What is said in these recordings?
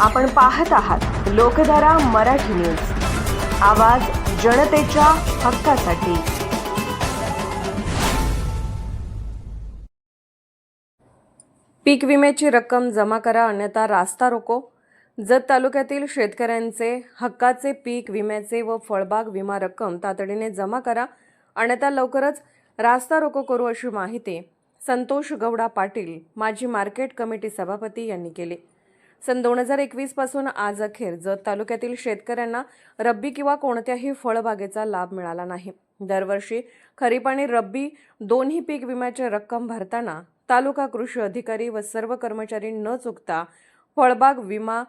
आपण पाहत आहात लोकधारा मराठी न्यूज. आवाज जनतेच्या हक्कासाठी. पीक विम्याची रक्कम जमा करा अन्यथा रास्ता रोको. जत तालुक्यातील शेतकऱ्यांचे हक्काचे पीक विम्याचे व फळबाग विमा रक्कम तातडीने जमा करा अन्यथा लवकरच रास्ता रोको करू अशी माहिती संतोष गौडा पाटील माजी मार्केट कमिटी सभापती यांनी केली. सन दोन हजार एकवीसपासून आज अखेर जत तालुक्यातील शेतकऱ्यांना रब्बी किंवा कोणत्याही फळबागेचा लाभ मिळाला नाही. दरवर्षी खरीप आणि रब्बी दोन्ही पीक विम्याची रक्कम भरताना तालुका कृषी अधिकारी व सर्व कर्मचारी न चुकता फळबाग विमा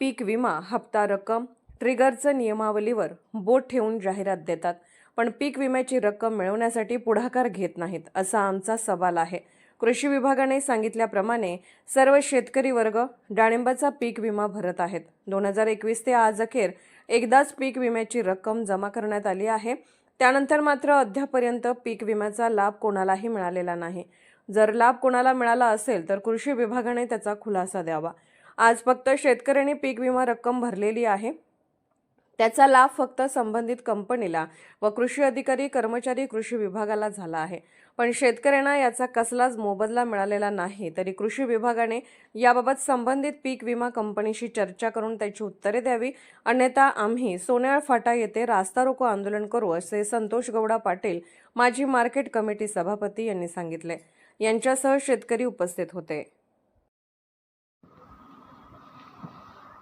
पीक विमा हप्ता रक्कम ट्रिगरचं नियमावलीवर बोट ठेवून जाहिरात देतात. पण पीक विम्याची रक्कम मिळवण्यासाठी पुढाकार घेत नाहीत असा आमचा सवाल आहे. कृषी विभागाने सांगितल्याप्रमाणे सर्व शेतकरी वर्ग डाळिंबाचा पीक विमा भरत आहेत. दोन हजार एकवीस ते आज अखेर एकदाच पीक विम्याची रक्कम जमा करण्यात आली आहे. त्यानंतर मात्र अद्यापर्यंत पीक विम्याचा लाभ कोणालाही मिळालेला नाही. जर लाभ कोणाला मिळाला असेल तर कृषी विभागाने त्याचा खुलासा द्यावा. आज फक्त शेतकऱ्यांनी पीक विमा रक्कम भरलेली आहे. त्याचा लाभ फक्त संबंधित कंपनीला व कृषी अधिकारी कर्मचारी कृषी विभागाला झाला आहे. पण शेतकऱ्यांना याचा कसलाच मोबदला मिळालेला नाही. तरी कृषी विभागाने याबाबत संबंधित पीक विमा कंपनीशी चर्चा करून त्याची उत्तरे द्यावी. अन्यथा आम्ही सोन्याळ फाटा येथे रास्ता रोको आंदोलन करू असे संतोष गौडा पाटील माजी मार्केट कमिटी सभापती यांनी सांगितले. यांच्यासह शेतकरी उपस्थित होते.